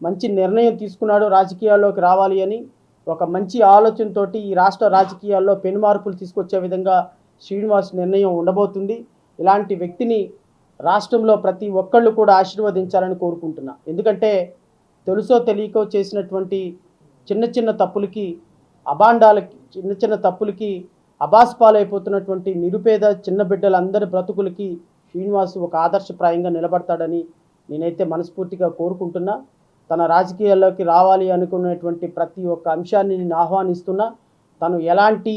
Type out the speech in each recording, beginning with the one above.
మంచి నిర్ణయం తీసుకున్నాడు రాజకీయాల్లోకి రావాలి అని. ఒక మంచి ఆలోచనతోటి ఈ రాష్ట్ర రాజకీయాల్లో పెను మార్పులు తీసుకొచ్చే విధంగా శ్రీనివాస్ నిర్ణయం ఉండబోతుంది. ఇలాంటి వ్యక్తిని రాష్ట్రంలో ప్రతి ఒక్కళ్ళు కూడా ఆశీర్వదించాలని కోరుకుంటున్నా. ఎందుకంటే తెలుసో తెలియకో చేసినటువంటి చిన్న చిన్న తప్పులకి అబాండాలకి చిన్న చిన్న తప్పులకి అబాస్పాలైపోతున్నటువంటి నిరుపేద చిన్న బిడ్డలందరి బ్రతుకులకి శ్రీనివాస్ ఒక ఆదర్శప్రాయంగా నిలబడతాడని నేనైతే మనస్ఫూర్తిగా కోరుకుంటున్నా. తన రాజకీయాల్లోకి రావాలి అనుకునేటువంటి ప్రతి ఒక్క అంశాన్ని నేను ఆహ్వానిస్తున్నా. తను ఎలాంటి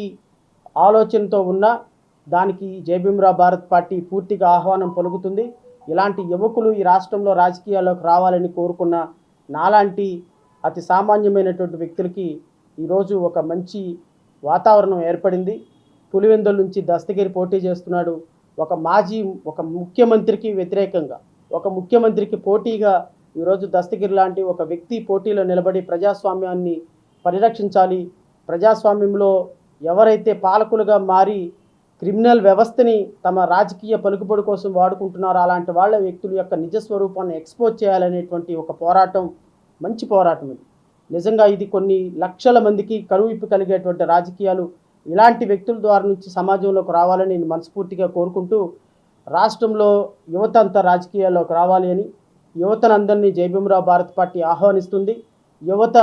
ఆలోచనతో ఉన్నా దానికి జయభీమరావు భారత్ పార్టీ పూర్తిగా ఆహ్వానం పలుకుతుంది. ఇలాంటి యువకులు ఈ రాష్ట్రంలో రాజకీయాల్లోకి రావాలని కోరుకున్న నాలాంటి అతి సామాన్యమైనటువంటి వ్యక్తులకి ఈరోజు ఒక మంచి వాతావరణం ఏర్పడింది. పులివెందుల నుంచి దస్తగిరి పోటీ చేస్తున్నాడు. ఒక మాజీ ఒక ముఖ్యమంత్రికి వ్యతిరేకంగా ఒక ముఖ్యమంత్రికి పోటీగా ఈరోజు దస్తగిరి లాంటి ఒక వ్యక్తి పోటీలో నిలబడి ప్రజాస్వామ్యాన్ని పరిరక్షించాలి. ప్రజాస్వామ్యంలో ఎవరైతే పాలకులుగా మారి క్రిమినల్ వ్యవస్థని తమ రాజకీయ పలుకుబడి కోసం వాడుకుంటున్నారో అలాంటి వాళ్ళ వ్యక్తుల యొక్క నిజస్వరూపాన్ని ఎక్స్పోజ్ చేయాలనేటువంటి ఒక పోరాటం మంచి పోరాటం ఇది. నిజంగా ఇది కొన్ని లక్షల మందికి కనువిప్పు కలిగేటువంటి రాజకీయాలు ఇలాంటి వ్యక్తుల ద్వారా నుంచి సమాజంలోకి రావాలని నేను మనస్ఫూర్తిగా కోరుకుంటూ రాష్ట్రంలో యువత అంతా రాజకీయాల్లోకి రావాలి అని యువతనందరినీ జయభీమరావు భారత్ పార్టీ ఆహ్వానిస్తుంది. యువత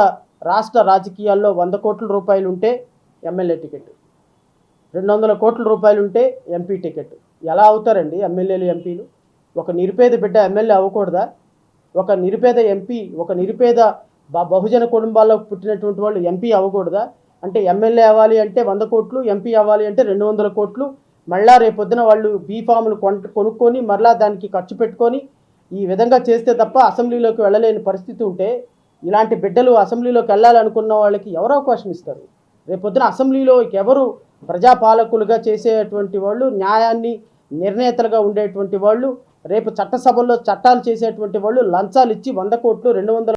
రాష్ట్ర రాజకీయాల్లో వంద కోట్ల రూపాయలు ఉంటే ఎమ్మెల్యే టికెట్. రెండు వందల కోట్ల రూపాయలు ఉంటే ఎంపీ టికెట్. ఎలా అవుతారండి ఎమ్మెల్యేలు ఎంపీలు? ఒక నిరుపేద బిడ్డ ఎమ్మెల్యే అవ్వకూడదా? ఒక నిరుపేద ఎంపీ ఒక నిరుపేద బహుజన కుటుంబాల్లో పుట్టినటువంటి వాళ్ళు ఎంపీ అవ్వకూడదా? అంటే ఎమ్మెల్యే అవ్వాలి అంటే వంద కోట్లు ఎంపీ అవ్వాలి అంటే రెండు వందల కోట్లు. మళ్ళా రేపొద్దున వాళ్ళు బీఫామ్లు కొనుక్కొని మరలా దానికి ఖర్చు పెట్టుకొని ఈ విధంగా చేస్తే తప్ప అసెంబ్లీలోకి వెళ్ళలేని పరిస్థితి ఉంటే ఇలాంటి బిడ్డలు అసెంబ్లీలోకి వెళ్ళాలనుకున్న వాళ్ళకి ఎవరు అవకాశం ఇస్తారు? రేపొద్దున అసెంబ్లీలో ఎవరు ప్రజాపాలకులుగా చేసేటువంటి వాళ్ళు న్యాయాన్ని నిర్ణేతలుగా ఉండేటువంటి వాళ్ళు రేపు చట్టసభల్లో చట్టాలు చేసేటువంటి వాళ్ళు లంచాలు ఇచ్చి వంద కోట్లు రెండు వందల